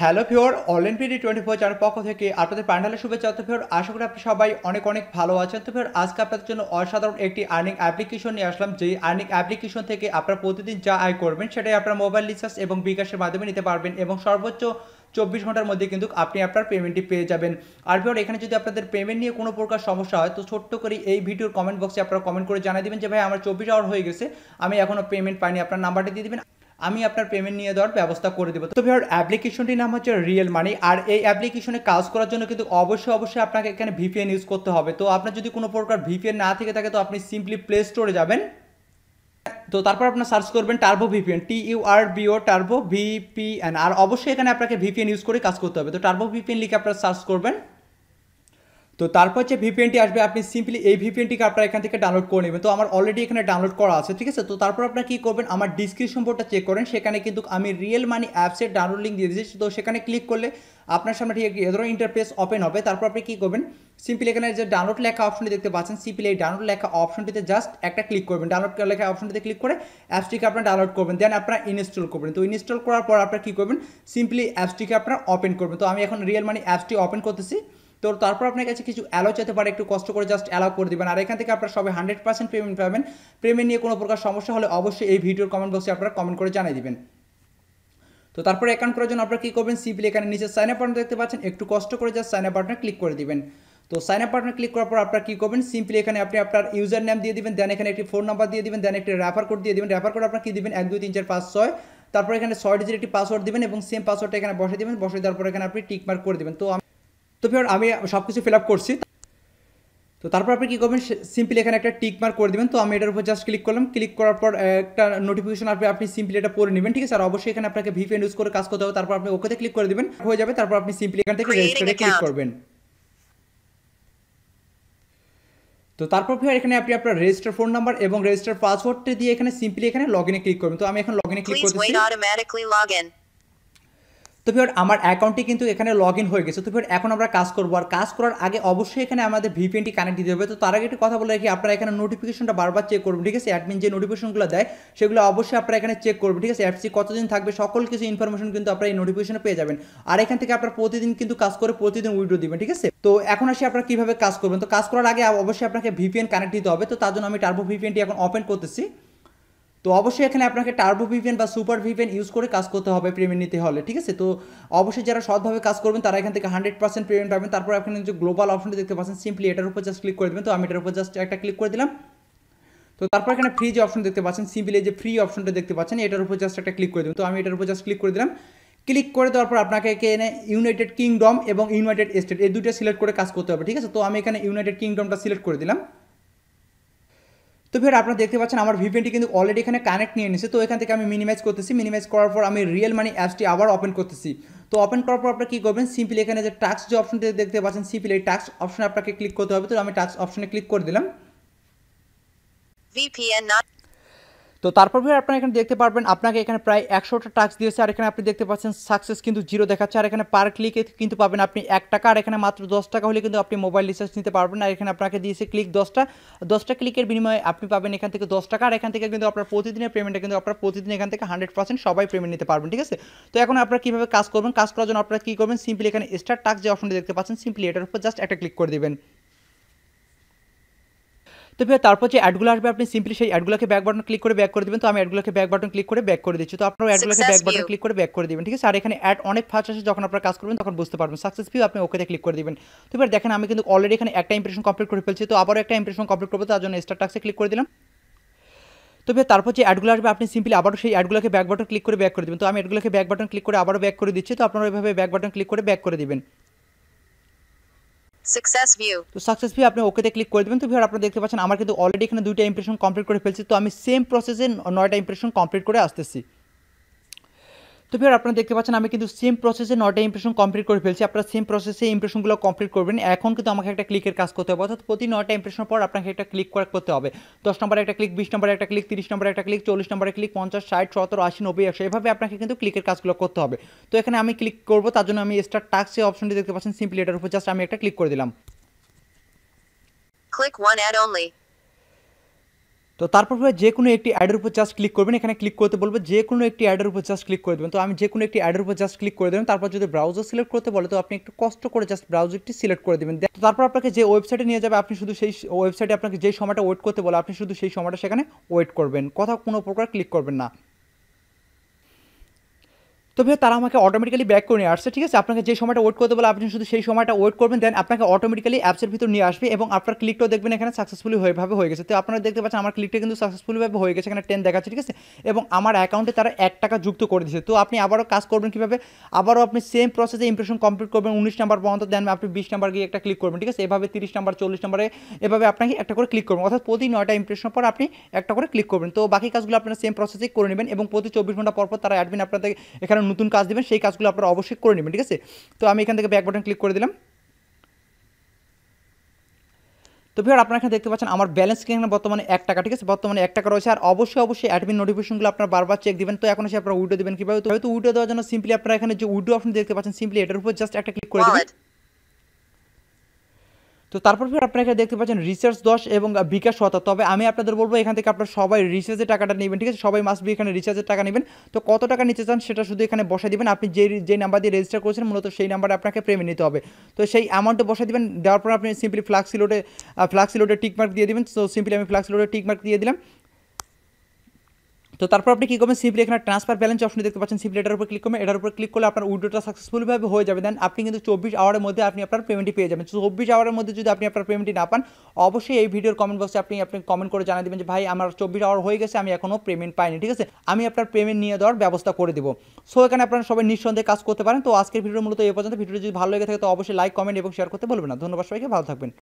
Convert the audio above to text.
Hello ফিওর online PD twenty four channel পক্ষ থেকে আপনাদের প্যান্ডালের শুভেচ্ছা। তো ফিওর আশা করি আপনি সবাই অনেক অনেক ভালো আছেন। তো ফিওর আজকে আপনাদের জন্য অসাধারণ একটি আর্নিং অ্যাপ্লিকেশন নিয়ে আসলাম। যেই আর্নিং অ্যাপ্লিকেশন থেকে আপনারা প্রতিদিন যা আয় করবেন, সেটাই আপনার মোবাইল রিচার্জ এবং বিকাশের মাধ্যমে নিতে পারবেন এবং সর্বোচ্চ চব্বিশ ঘণ্টার মধ্যে কিন্তু আপনি আপনার পেমেন্টটি পেয়ে যাবেন। আর ফিওর এখানে যদি আপনাদের পেমেন্ট নিয়ে কোনো প্রকার সমস্যা হয়, তো ছোট্ট করে এই ভিডিওর কমেন্ট বক্সে আপনারা কমেন্ট করে জানিয়ে দিবেন যে, ভাই, আমার চব্বিশ আওয়ার হয়ে গেছে, আমি এখনও পেমেন্ট পাইনি। আপনার নাম্বারটি দিয়ে দিবেন। আমি আপনার পেমেন্ট নিয়ে দেওয়ার ব্যবস্থা করে দেবো। তো ভিওর অ্যাপ্লিকেশনটির নাম হচ্ছে রিয়েল মানি আর এই অ্যাপ্লিকেশনে কাজ করার জন্য কিন্তু অবশ্যই অবশ্যই আপনাকে এখানে ভিপিএন ইউজ করতে হবে। তো আপনার যদি কোনো প্রকার ভিপিএন না থেকে থাকে, তো আপনি সিম্পলি প্লে স্টোরে যাবেন। তো তারপর আপনার সার্চ করবেন turbo VPN T U R B O turbo VPN আর অবশ্যই এখানে আপনাকে ভিপিএন ইউজ করে কাজ করতে হবে। তো টার্বো ভিপিএন লিখে আপনারা সার্চ করবেন। তো তারপর যে ভিপিএনটি আসবে, আপনি সিম্পলি এই ভিপিএনটিকে আপনারা এখান থেকে ডাউনলোড করে নেবেন। তো আমার অলরেডি এখানে ডাউনলোড করা আছে, ঠিক আছে? তো তারপর আপনারা কী করবেন? আমার ডিসক্রিপশন বোর্ডটা চেক করেন। সেখানে কিন্তু আমি রিয়েল মানি অ্যাপসের ডাউনলোড লিঙ্ক দিয়ে দিয়েছি। তো সেখানে ক্লিক করলে আপনার সামনে ঠিক এ ধরনের ইন্টারফেস ওপেন হবে। তারপর আপনি কী করবেন? সিম্পলি এখানে যে ডাউনলোড লেখা অপশনটি দেখতে পাচ্ছেন সিম্পলি এই ডাউনলোড লেখা অপশনটিতে জাস্ট একটা ক্লিক করবেন। ডাউনলোড লেখা অপশনটিতে ক্লিক করে অ্যাপসটিকে আপনারা ডাউনলোড করবেন। দেন আপনারা ইনস্টল করবেন। তো ইনস্টল করার পর আপনারা কী করবেন? সিম্পলি অ্যাপসটিকে আপনারা ওপেন করবেন। তো আমি এখন রিয়েল মানি অ্যাপসটি ওপেন করতেছি। তো তারপর আপনার কাছে কিছু অ্যালাউ চাইতে পারে, একটু কষ্ট করে জাস্ট অ্যালাও করে দেবেন। আর এখান থেকে আপনারা সবাই হান্ড্রেড পার্সেন্ট পেমেন্ট পাবেন। পেমেন্ট নিয়ে কোনো প্রকার সমস্যা হলে অবশ্যই এই ভিডিওর কমেন্ট বক্সে আপনারা কমেন্ট করে জানিয়ে দিবেন। তো তারপরে অ্যাকাউন্ট করার জন্য আপনারা কী করবেন? সিম্পলি এখানে নিচে সাইন আপ বাটন দেখতে পাচ্ছেন। একটু কষ্ট করে জাস্ট সাইন আপ বাটনে ক্লিক করে দিবেন। তো সাইন আপ বাটনে ক্লিক করার পর আপনারা কী করবেন? সিম্পলি এখানে আপনি আপনার ইউজার নেম দিয়ে দিবেন দেন এখানে একটি ফোন নাম্বার দিয়ে দিবেন দেন একটি রেফার কোড দিয়ে দিবেন। রেফার কোড আপনার কী দিবেন? এক, দুই, তিন, চার, পাঁচ, ছয়। তারপর এখানে ছয় ডিজিট একটি পাসওয়ার্ড দিবেন এবং সেম পাসওয়ার্ডটা এখানে বসে দিবেন। বসে দেওয়ার পর এখানে আপনি টিক মার্ক করে দেবেন। তো তো ফির আমি সব কিছু ফিল আপ করছি। তো তারপর আপনি কী করবেন সিম্পলি এখানে একটা টিক মার্ক করে দেবেন। তো আমি এটার উপর জাস্ট ক্লিক করলাম। ক্লিক করার পর একটা নোটিফিকেশন আসবে। আপনি সিম্পলি এটা পড়ে নেবেন ঠিক আছে? আর অবশ্যই এখানে আপনাকে ভিপিএন ইউজ করে কাজ করতে হবে। তারপর আপনি ওকেতে ক্লিক করে দেবেন। হয়ে যাবে। তারপর আপনি সিম্পলি এখান থেকে রেজিস্টারে ক্লিক করবেন। তো তারপর ফির এখানে আপনি আপনার রেজিস্টার ফোন নাম্বার এবং রেজিস্টার পাসওয়ার্ডটি দিয়ে এখানে সিম্পলি এখানে লগ ইনে ক্লিক করবেন। তো আমি এখন লগ ইনে ক্লিক করতেছি। তো ফির আমার অ্যাকাউন্টটি কিন্তু এখানে লগ ইন হয়ে গেছে। তো ফির এখন আমরা কাজ করব। আর কাজ করার আগে অবশ্যই এখানে আমাদের ভিপিএনটি কানেক্ট দিতে হবে। তো তার আগে একটু কথা বলে রাখি, আপনারা এখানে নোটিফিকেশনটা বারবার চেক করবেন, ঠিক আছে? অ্যাডমিন যে নোটিফিকেশনগুলো দেয়, সেগুলো অবশ্যই আপনারা এখানে চেক করবেন, ঠিক আছে? অ্যাপসি কতদিন থাকবে, সকল কিছু ইনফরমেশন কিন্তু আপনারা এই নোটিফিকেশনে পেয়ে যাবেন। আর এখান থেকে আপনারা প্রতিদিন কিন্তু কাজ করে প্রতিদিন উইড্রো দিবেন, ঠিক আছে? তো এখন আসি আপনারা কীভাবে কাজ করবেন। তো কাজ করার আগে অবশ্যই আপনাকে ভিপিএন কানেক্ট দিতে হবে। তো তার জন্য আমি টার্বো ভিপিএনটি এখন ওপেন করতেছি। তো অবশ্যই এখানে আপনাকে টার্বো ভিপিএন বা সুপার ভিপিএন ইউজ করে কাজ করতে হবে পেমেন্ট নিতে হলে, ঠিক আছে? তো অবশ্যই যারা সৎভাবে কাজ করবেন, তারা এখান থেকে হান্ড্রেড পার্সেন্ট পেমেন্ট পাবেন। তারপর আপনি যে গ্লোবাল অপশনটি দেখতে পাচ্ছেন সিম্পলি এটার উপর জাস্ট ক্লিক করে দেবেন। তো আমি এটার উপর জাস্ট একটা ক্লিক করে দিলাম। তো তারপর এখানে ফ্রি যে অপশন দেখতে পাচ্ছেন সিম্পলি যে ফ্রি অপশনটা দেখতে পাচ্ছেন, এটার উপর জাস্ট একটা ক্লিক করে দেবেন। তো আমি এটার উপর জাস্ট ক্লিক করে দিলাম। ক্লিক করে দেওয়ার পর আপনাকে এখানে ইউনাইটেড কিংডম এবং ইউনাইটেড স্টেট এই দুটো সিলেক্ট করে কাজ করতে হবে, ঠিক আছে? তো আমি এখানে ইউনাইটেড কিংডমটা সিলেক্ট করে দিলাম। তো ফের আপনারা দেখতে পাচ্ছেন আমার ভিপিএনটি কিন্তু অলরেডি এখানে কানেক্ট নিয়ে নিয়েছে তো এখান থেকে আমি মিনিমাইজ করতেছি। মিনিমাইজ করার পর আমি রিয়েল মানি অ্যাপসটি আবার ওপেন করতেছি। তো ওপেন করার পর আপনারা কী করবেন? সিম্পলি এখানে যে টাক্স যে অপশনটি দেখতে পাচ্ছেন সিম্পলি এই টাক্স অপশনে আপনাকে ক্লিক করতে হবে। তো আমি টাক্স অপশনে ক্লিক করে দিলাম। তো তারপর ফের আপনারা এখানে দেখতে পারবেন, আপনাকে এখানে প্রায় একশোটা টাক্স দিয়েছে, আর এখানে আপনি দেখতে পাচ্ছেন সাকসেস কিন্তু জিরো দেখাচ্ছে, আর এখানে পার ক্লিকে কিন্তু পাবেন আপনি এক টাকা, আর এখানে মাত্র দশ টাকা হলে কিন্তু আপনি মোবাইল রিচার্জ নিতে পারবেন, আর এখানে আপনাকে দিয়েছে ক্লিক দশটা দশটা ক্লিকের বিনিময়ে আপনি পাবেন এখান থেকে দশ টাকা, আর এখান থেকে কিন্তু আপনার প্রতিদিনের পেমেন্টটা কিন্তু আপনার প্রতিদিন এখান থেকে হান্ড্রেড পার্সেন্ট সবাই পেমেন্ট নিতে পারবেন, ঠিক আছে? তো এখন আপনারা কীভাবে কাজ করবেন, কাজ করার জন্য আপনারা কী করবেন? সিম্পলি এখানে স্টার টাক্স যে অপশনটি দেখতে পাচ্ছেন সিম্পলি এটার উপর জাস্ট একটা ক্লিক করে দেবেন। তো ফের তারপর যে অ্যাডগুলো আসবে আপনি সিম্পলি সেই অ্যাডগুলোকে ব্যাক বাটন ক্লিক করে ব্যাক করে দেবেন। তো আমি অ্যাডগুলোকে ব্যাক বাটন ক্লিক করে ব্যাক করে দিচ্ছি। তো আপনারা অ্যাডগুলোকে ব্যাক বাটন ক্লিক করে ব্যাক করে দিবেন ঠিক আছে? আর এখানে অ্যাড অনেক ফাস্ট আসে যখন আপনারা কাজ করবেন তখন বুঝতে পারবেন। সাকসেস ভিউ আপনি ওকেতে ক্লিক করে দিবেন। তো এবার দেখেন আমি কিন্তু অলরেডি এখানে একটা ইমপ্রেশন কমপ্লিট করে ফেলছি। তো আবারও একটা ইমপ্রেশন কমপ্লিট করব তার জন্য স্টার টাক্সে ক্লিক করে দিলাম। তো এবার তারপর যে অ্যাডগুলো আসবে আপনি সিম্পলি আবারও সেই অ্যাডগুলোকে ব্যাক বাটন ক্লিক করে ব্যাক করে দেবেন। তো আমি অ্যাডগুলোকে ব্যাক বাটন ক্লিক করে আবারও ব্যাক করে দিচ্ছি। তো আপনারা ওইভাবে ব্যাক বাটন ক্লিক করে ব্যাক করে দিবেন। Success ভিউ তো সাকসেস ভিউ আপনি ওকেতে ক্লিক করে দেবেন। তো ভিউয়ার আপনারা দেখতে পাচ্ছেন, আমার কিন্তু অলরেডি এখানে দুইটা ইমপ্রেশন কমপ্লিট করে ফেলছি। তো আমি সেম প্রসেসে নয়টা ইমপ্রেশন কমপ্লিট করে আসতেছি। তো ভিউয়ার আপনারা দেখতে পাচ্ছেন, আমি কিন্তু সেম প্রসেসে নয়টা ইমপ্রেশন কমপ্লিট করে ফেলছি। আপনারা সেম প্রসেসে ইমপ্রেশনগুলো কমপ্লিট করবেন। এখন কিন্তু আমাকে একটা ক্লিকের কাজ করতে হবে। অর্থাৎ প্রতি নটা ইমপ্রেশন পর আপনাকে একটা ক্লিক করতে হবে। দশ নম্বরে একটা ক্লিক বিশ নম্বরে একটা ক্লিক তিরিশ নম্বরে একটা ক্লিক চল্লিশ নম্বরে ক্লিক পঞ্চাশ, ষাট, সত্তর, আশি, নব্বই, একশো, এভাবে আপনাকে কিন্তু ক্লিকের কাজগুলো করতে হবে। তো এখানে আমি ক্লিক করব, তার জন্য আমি স্টার টাক্সে অপশনটি দেখতে পাচ্ছেন সিম্পলি এটার উপর জাস্ট আমি একটা ক্লিক করে দিলাম। তো তারপর ভাই, যে কোনো একটি অ্যাডের উপর জাস্ট ক্লিক করবেন। এখানে ক্লিক করতে বলবে, যে কোনো একটি অ্যাডের উপর জাস্ট ক্লিক করে দেবেন। তো আমি যে কোনো একটি অ্যাডের উপর জাস্ট ক্লিক করে দেবেন। তারপর যদি ব্রাউজার সিলেক্ট করতে বলে, তো আপনি একটু কষ্ট করে জাস্ট ব্রাউজারটি সিলেক্ট করে দেবেন। তো তারপর আপনাকে যে ওয়েবসাইটে নিয়ে যাবে, আপনি শুধু সেই ওয়েবসাইটে আপনাকে যে সময়টা ওয়েট করতে বলে, আপনি শুধু সেই সময়টা সেখানে ওয়েট করবেন। কোথাও কোনো প্রকার ক্লিক করবেন না। তো ভাই তারা আমাকে অটোমেটিক্যালি ব্যাক করে নিয়ে আসছে, ঠিক আছে? আপনাকে যে সময়টা ওয়েট করতে বলে আপনি শুধু সেই সময়টা ওয়েট করবেন দেন আপনাকে অটোমেটিক্যালি অ্যাপসের ভিতর নিয়ে আসবে এবং আপনার ক্লিকটাও দেখবেন এখানে সাকসেসফুলি হয়েভাবে হয়ে গেছে। তো আপনারা দেখতে পাচ্ছেন আমার ক্লিকটা কিন্তু সাকসেসফুলিভাবে হয়ে গেছে, এখানে টেন দেখাচ্ছে, ঠিক আছে? এবং আমার অ্যাকাউন্টে তারা এক টাকা যুক্ত করে দিয়েছে। তো আপনি আবারও কাজ করবেন কীভাবে? আবারও আপনি সেম প্রসেসে ইমপ্রেশন কমপ্লিট করবেন, উনিশ নাম্বার পর্যন্ত দেন আপনি বিশ নাম্বার গিয়ে একটা ক্লিক করবেন, ঠিক আছে? এভাবে তিরিশ নাম্বার চল্লিশ নাম্বারে এভাবে আপনাকে একটা করে ক্লিক করবেন। অর্থাৎ প্রতি নয়টা ইমপ্রেশন পর আপনি একটা করে ক্লিক করবেন। তো বাকি কাজগুলো আপনারা সেম প্রসেসেই করে নেবেন এবং প্রতি চব্বিশ ঘণ্টা পর পর তারা অ্যাডমিন আপনাদের এখানে নতুন কাজ দেবেন সেই কাজগুলো আপনারা অবশ্যই করে নেবেন ঠিক আছে? তো আমি এখান থেকে ব্যাক বাটন ক্লিক করে দিলাম। তো ভিওর আপনারা এখানে দেখতে পাচ্ছেন আমার ব্যালেন্স এখানে বর্তমানে এক টাকা ঠিক আছে? বর্তমানে এক টাকা রয়েছে আর অবশ্যই অবশ্যই অ্যাডমিন নোটিফিকেশনগুলো আপনারা বারবার চেক দিবেন। তো এখন এসে আপনারা উইডো দেবেন কীভাবে? তো হয়তো উইডো দেওয়ার জন্য সিম্পলি আপনারা এখানে যে উইডো অপশন দেখতে পাচ্ছেন সিম্পলি এটার উপর জাস্ট একটা ক্লিক করে দেবেন. তো তারপর ফের আপনারা দেখতে পাচ্ছেন রিচার্জ দশ এবং বিকাশ সত্তর তবে আমি আপনাদের বলব এখান থেকে আপনারা সবাই রিচার্জের টাকাটা নেবেন, ঠিক আছে? সবাই মাস্ট বি এখানে রিচার্জের টাকা নেবেন। তো কত টাকা নিতে চান সেটা শুধু এখানে বসে দিবেন। আপনি যে যে নাম্বার দিয়ে রেজিস্টার করেছেন, মূলত সেই নাম্বারে আপনাকে প্রেমে নিতে হবে। তো সেই অ্যামাউন্টে বসে দেবেন। দেওয়ার পর আপনি সিম্পলি ফ্লাক্সিলোডে ফ্লাক্সিলোডে টিকমার্ক দিয়ে দিবেন। তো সিম্পলি আমি ফ্লাক্সিলোডে টিকমার্ক দিয়ে দিলাম। তো তারপর আপনি কী করবেন? সিম্পলি এখানে ট্রান্সফার ব্যালেন্স অপশন দেখতে পাচ্ছেন। সিম্পলি এটার উপর ক্লিক করবেন। এটার উপর ক্লিক করলে আপনার উইডোটা সাকসেসফুলভাবে হয়ে যাবে। দেন আপনি কিন্তু চব্বিশ আওয়ারের মধ্যে আপনি আপনার পেমেন্টটি পেয়ে যাবেন। চব্বিশ আওয়ারের মধ্যে যদি আপনি আপনার পেমেন্টটি না পান, অবশ্যই এই ভিডিওর কমেন্ট বক্সে আপনি আপনি কমেন্ট করে জানিয়ে দেবেন যে, ভাই, আমার চব্বিশ আওয়ার হয়ে গেছে, আমি এখনও পেমেন্ট পাইনি। ঠিক আছে? আমি আপনার পেমেন্ট নিয়ে দেওয়ার ব্যবস্থা করে দেবো। সো এখানে আপনারা সবাই নিঃসন্দেহে কাজ করতে পারেন। তো আজকের ভিডিও মূলত এই পর্যন্ত। ভিডিওটি যদি ভালো লেগে থাকে, তো অবশ্যই লাইক কমেন্ট এবং শেয়ার করতে বলবেন না। ধন্যবাদ সবাইকে। ভালো থাকবেন।